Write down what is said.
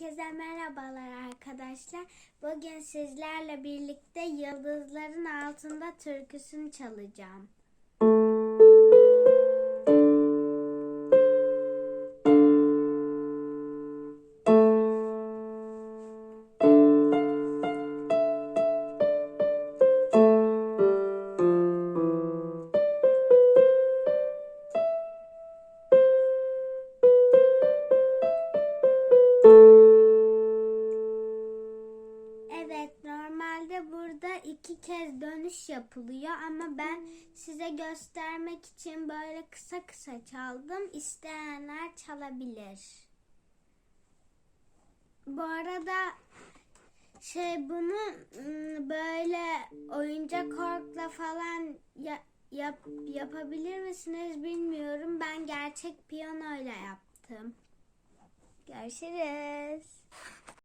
Herkese merhabalar arkadaşlar. Bugün sizlerle birlikte Yıldızların Altında türküsünü çalacağım. Evet, normalde burada iki kez dönüş yapılıyor ama ben size göstermek için böyle kısa kısa çaldım. İsteyenler çalabilir. Bu arada şey bunu ım, böyle oyuncak korkla falan ya- yap- yapabilir misiniz bilmiyorum. Ben gerçek piyanoyla yaptım. Görüşürüz.